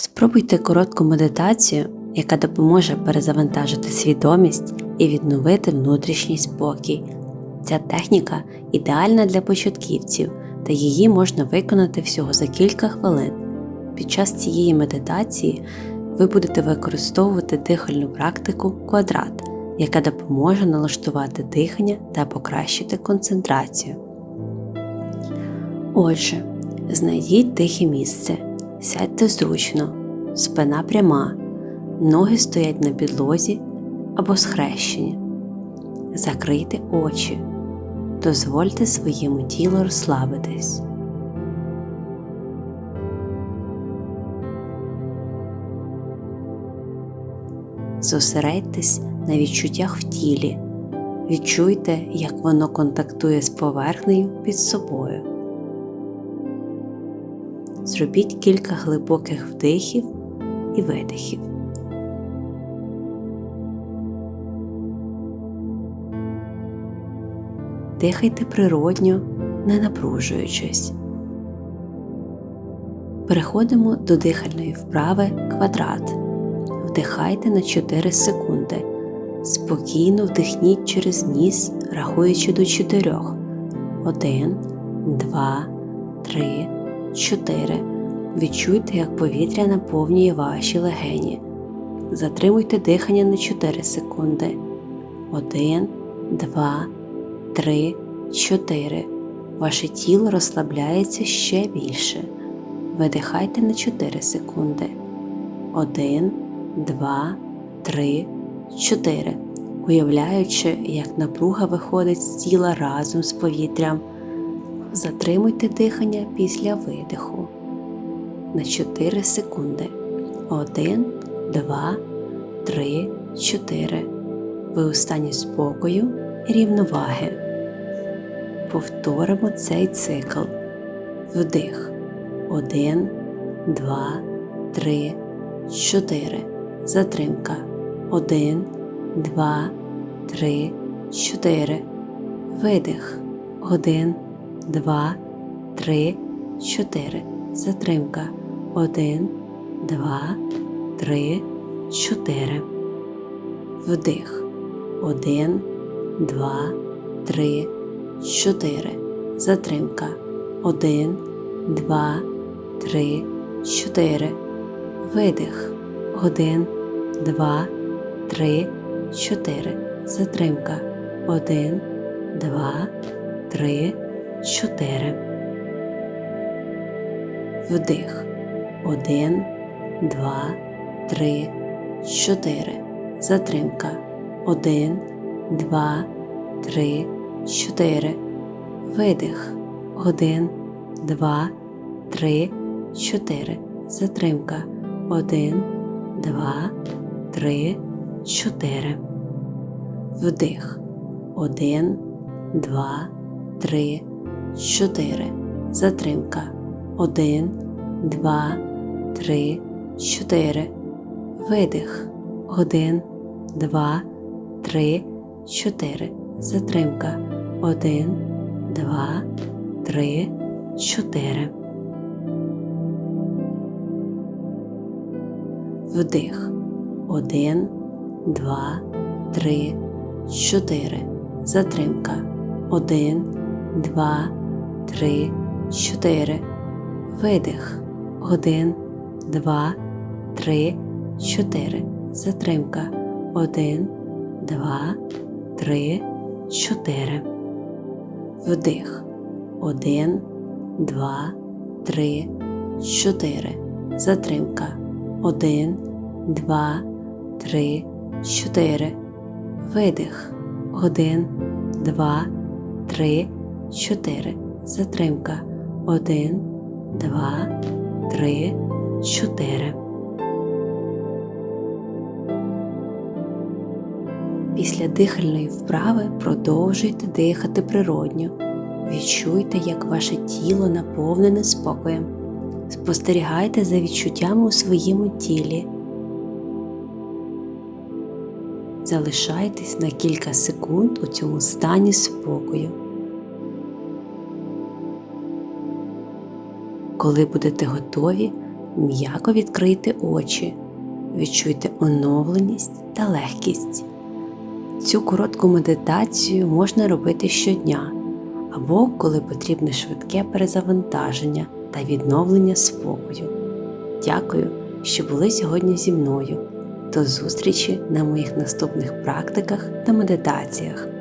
Спробуйте коротку медитацію, яка допоможе перезавантажити свідомість і відновити внутрішній спокій. Ця техніка ідеальна для початківців, та її можна виконати всього за кілька хвилин. Під час цієї медитації ви будете використовувати дихальну практику квадрат, яка допоможе налаштувати дихання та покращити концентрацію. Отже, знайдіть тихе місце, сядьте зручно, спина пряма, ноги стоять на підлозі або схрещені. Закрийте очі, дозвольте своєму тілу розслабитись. Зосередьтесь на відчуттях в тілі. Відчуйте, як воно контактує з поверхнею під собою. Зробіть кілька глибоких вдихів і видихів. Дихайте природньо, не напружуючись. Переходимо до дихальної вправи квадрат. Вдихайте на 4 секунди. Спокійно вдихніть через ніс, рахуючи до 4. 1, 2, 3, 4. Відчуйте, як повітря наповнює ваші легені. Затримуйте дихання на 4 секунди. 1, 2, 3, 4. Ваше тіло розслабляється ще більше. Видихайте на 4 секунди. 1, 2, 3, 4. Уявляючи, як напруга виходить з тіла разом з повітрям. Затримуйте дихання після видиху на 4 секунди. 1, 2, 3, 4. Ви у стані спокою і рівноваги. Повторимо цей цикл. Вдих. 1, 2, 3, 4. Затримка. 1, 2, 3, 4. Видих. 1, 2, 3, 4. Затримка. 1, 2, 3, 4. Вдих. 1, 2, 3, 4. Затримка. 1, 2, 3, 4. Видих. 1, 2, 3, 4. Затримка. 1, 2, 3, 4. Вдих. 1, 2, 3, 4. Затримка. 1, 2, 3, 4. Видих. 1, 2, 3, 4. Затримка. 1, 2, 3, 4. Вдих. 1, 2, 3, 4. Затримка. 1, 2, 3, 4. Видих. 1, 2, 3, 4. Затримка. 1, 2, 3, 4. Вдих. 1, 2, 3, 4. Затримка. 1, 2, 3, 4. Видих. 1, 2, 3, 4. Затримка. 1, 2, 3, 4. Вдих. 1, 2, 3, 4. Затримка. 1, 2, 3, 4. Видих. 1, 2, 3, 4. Затримка. 1, 2, 3, 4. Після дихальної вправи продовжуйте дихати природньо. Відчуйте, як ваше тіло наповнене спокоєм. Спостерігайте за відчуттями у своєму тілі. Залишайтесь на кілька секунд у цьому стані спокою. Коли будете готові, М'яко відкрийте очі, відчуйте оновленість та легкість. Цю коротку медитацію можна робити щодня або коли потрібне швидке перезавантаження та відновлення спокою. Дякую, що були сьогодні зі мною. До зустрічі на моїх наступних практиках та медитаціях.